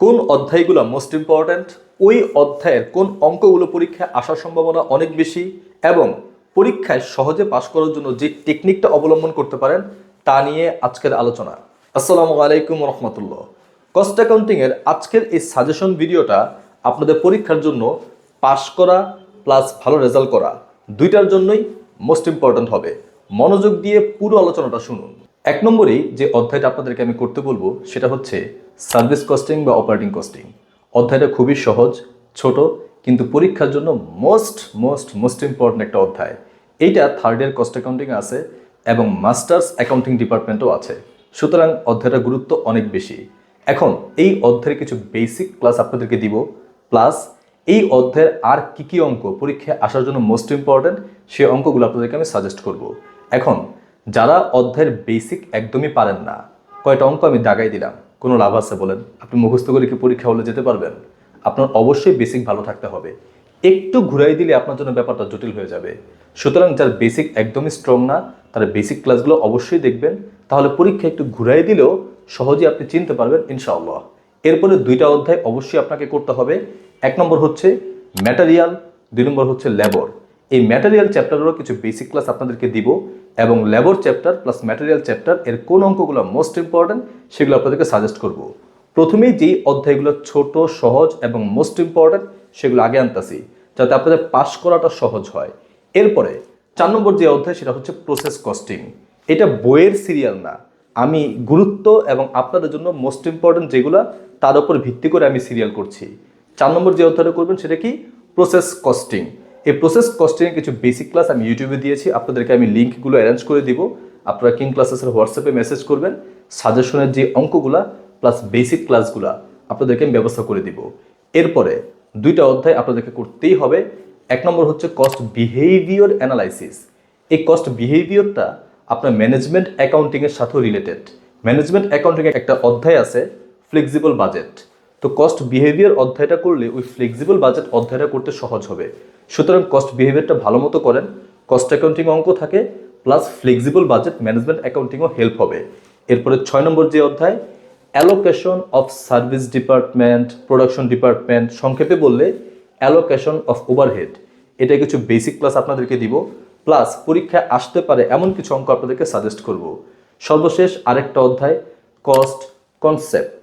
কোন অধ্যায়গুলো most important ওই অধ্যায়ের কোন অঙ্কগুলো পরীক্ষায় আসার সম্ভাবনা অনেক বেশি? এবং পরীক্ষায় সহজে পাশ করার জন্য যে টেকনিকটা অবলম্বন করতে পারেন, তা নিয়ে আজকের আলোচনা। আসসালামু আলাইকুম রহমতুল্লাহ কস্ট অ্যাকাউন্টিংয়ের আজকের এই সাজেশন ভিডিওটা আপনাদের পরীক্ষার জন্য পাশ করা প্লাস ভালো রেজাল্ট করা, দুইটার জন্যই মোস্ট ইম্পর্ট্যান্ট হবে। মনোযোগ দিয়ে পুরো আলোচনাটা শুনুন। এক নম্বরেই যে অধ্যায়টা আপনাদেরকে আমি করতে বলব, সেটা হচ্ছে সার্ভিস কস্টিং বা অপারেটিং কস্টিং অধ্যায়টা খুবই সহজ, ছোট, কিন্তু পরীক্ষার জন্য মোস্ট মোস্ট মোস্ট ইম্পর্ট্যান্ট একটা অধ্যায়। এইটা থার্ড ইয়ার কস্ট অ্যাকাউন্টিং আছে এবং মাস্টার্স অ্যাকাউন্টিং ডিপার্টমেন্টও আছে। সুতরাং অধ্যায়টার গুরুত্ব অনেক বেশি। এখন এই অধ্যায়ের কিছু বেসিক ক্লাস আপনাদেরকে দিব প্লাস এই অধ্যায়ের আর কি কি অঙ্ক পরীক্ষায় আসার জন্য মোস্ট ইম্পর্ট্যান্ট সেই অঙ্কগুলো আপনাদেরকে আমি সাজেস্ট করব। এখন যারা অধ্যায়ের বেসিক একদমই পারেন না। কয়টা অঙ্ক আমি দাগাই দিলাম। কোনো লাভ আছে বলেন? আপনি মুখস্থ করে কি পরীক্ষা হলে যেতে পারবেন? আপনার অবশ্যই বেসিক ভালো থাকতে হবে। একটু ঘুরাই দিলে আপনার জন্য ব্যাপারটা জটিল হয়ে যাবে। সুতরাং যার বেসিক একদমই স্ট্রং না, তার বেসিক ক্লাসগুলো অবশ্যই দেখবেন। তাহলে পরীক্ষা একটু ঘুরাই দিলেও সহজেই আপনি চিনতে পারবেন ইনশাআল্লাহ। এরপরে দুইটা অধ্যায় অবশ্যই আপনাকে করতে হবে। এক নম্বর হচ্ছে ম্যাটেরিয়াল দুই নম্বর হচ্ছে লেবর এই ম্যাটেরিয়াল চ্যাপ্টারেরও কিছু বেসিক ক্লাস আপনাদেরকে দিব এবং labour chapter plus material chapter এর কোন অঙ্কগুলো মোস্ট ইম্পর্ট্যান্ট সেগুলো আপনাদেরকে সাজেস্ট করব। প্রথমেই যেই অধ্যায়গুলো ছোট, সহজ এবং মোস্ট ইম্পর্ট্যান্ট সেগুলো আগে আনতাছি, যাতে আপনাদের পাশ করাটা সহজ হয়। এরপরে চার নম্বর যে অধ্যায় সেটা হচ্ছে প্রসেস কস্টিং এটা বইয়ের সিরিয়াল না। আমি গুরুত্ব এবং আপনাদের জন্য মোস্ট ইম্পর্ট্যান্ট যেগুলো, তার উপর ভিত্তি করে আমি সিরিয়াল করছি। চার নম্বর যে অধ্যায়টা করবেন সেটা কি? প্রসেস কস্টিং এই প্রসেস কস্টিংয়ের কিছু বেসিক ক্লাস আমি ইউটিউবে দিয়েছি। আপনাদেরকে আমি লিঙ্কগুলো অ্যারেঞ্জ করে দিব। আপনারা কিং ক্লাসেসের হোয়াটসঅ্যাপে মেসেজ করবেন। সাজেশনের যে অঙ্কগুলা প্লাস বেসিক ক্লাসগুলা আপনাদেরকে আমি ব্যবস্থা করে দিব। এরপরে দুইটা অধ্যায় আপনাদেরকে করতেই হবে। এক নম্বর হচ্ছে কস্ট বিহেভিয়র অ্যানালাইসিস এই কস্ট বিহেভিয়রটা আপনার ম্যানেজমেন্ট অ্যাকাউন্টিংয়ের সাথেও রিলেটেড ম্যানেজমেন্ট অ্যাকাউন্টিংয়ে একটা অধ্যায় আছে ফ্লেক্সিবল বাজেট তো কস্ট বিহেভিয়ার অধ্যায়টা করলে ওই ফ্লেক্সিবল বাজেট অধ্যায়টা করতে সহজ হবে। সুতরাং কস্ট বিহেভিয়ারটা ভালো মতো করেন কস্ট অ্যাকাউন্টিং অঙ্ক থাকে প্লাস ফ্লেক্সিবল বাজেট ম্যানেজমেন্ট অ্যাকাউন্টিংও হেল্প হবে। এরপরে ছয় নম্বর যে অধ্যায় allocation of service department production department সংক্ষেপে বললে অ্যালোকেশন অফ ওভারহেড এটা কিছু বেসিক ক্লাস আপনাদেরকে দিব প্লাস পরীক্ষায় আসতে পারে এমন কিছু অঙ্ক আপনাদেরকে সাজেস্ট করব। সর্বশেষ আরেকটা অধ্যায় কস্ট কনসেপ্ট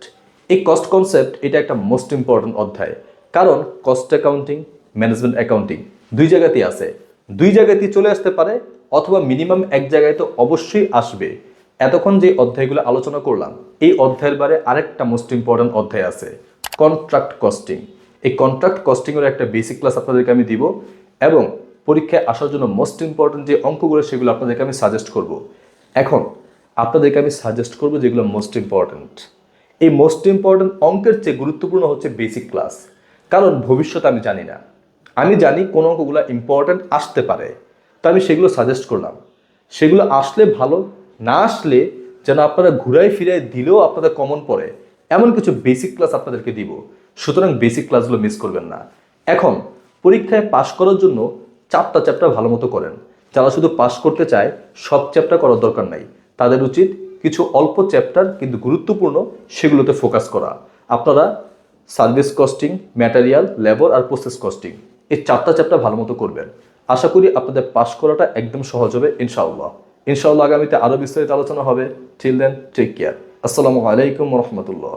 এই কস্ট কনসেপ্ট এটা একটা মোস্ট ইম্পর্ট্যান্ট অধ্যায়। কারণ কস্ট অ্যাকাউন্টিং ম্যানেজমেন্ট অ্যাকাউন্টিং দুই জায়গাতেই আছে। দুই জায়গাতেই চলে আসতে পারে অথবা মিনিমাম এক জায়গায় তো অবশ্যই আসবে। এতক্ষণ যে অধ্যায়গুলো আলোচনা করলাম, এই অধ্যায়ের বারে আরেকটা মোস্ট ইম্পর্ট্যান্ট অধ্যায় আছে কন্ট্রাক্ট কস্টিং এই কন্ট্রাক্ট কস্টিংয়ের একটা বেসিক ক্লাস আপনাদেরকে আমি দিব এবং পরীক্ষায় আসার জন্য মোস্ট ইম্পর্ট্যান্ট যে অঙ্কগুলো সেগুলো আপনাদেরকে আমি সাজেস্ট করব। এখন আপনাদেরকে আমি সাজেস্ট করব যেগুলো মোস্ট ইম্পর্ট্যান্ট এই মোস্ট ইম্পর্ট্যান্ট অঙ্কের চেয়ে গুরুত্বপূর্ণ হচ্ছে বেসিক ক্লাস কারণ ভবিষ্যৎ আমি জানি না। আমি জানি কোন অঙ্কগুলো ইম্পর্ট্যান্ট আসতে পারে। তো আমি সেগুলো সাজেস্ট করলাম। সেগুলো আসলে ভালো, না আসলে যেন আপনারা ঘুরাই ফিরাই দিলেও আপনাদের কমন পড়ে। এমন কিছু বেসিক ক্লাস আপনাদেরকে দিব। সুতরাং বেসিক ক্লাসগুলো মিস করবেন না। এখন, পরীক্ষায় পাশ করার জন্য চারটা চ্যাপ্টার ভালো মতো করেন। যারা শুধু পাশ করতে চায়, সব চ্যাপ্টার করার দরকার নাই। তাদের উচিত কিছু অল্প চ্যাপ্টার কিন্তু গুরুত্বপূর্ণ সেগুলোতে ফোকাস করা। আপনারা সার্ভিস কস্টিং ম্যাটেরিয়াল লেবার আর প্রসেস কস্টিং এই চারটা চ্যাপ্টার ভালো মতো করবেন। আশা করি আপনাদের পাশ করাটা একদম সহজ হবে, ইনশাআল্লাহ। ইনশাআল্লাহ আগামীতে আরও বিস্তারিত আলোচনা হবে। টিল দেন টেক কেয়ার আসসালামু আলাইকুম রহমতুল্লাহ।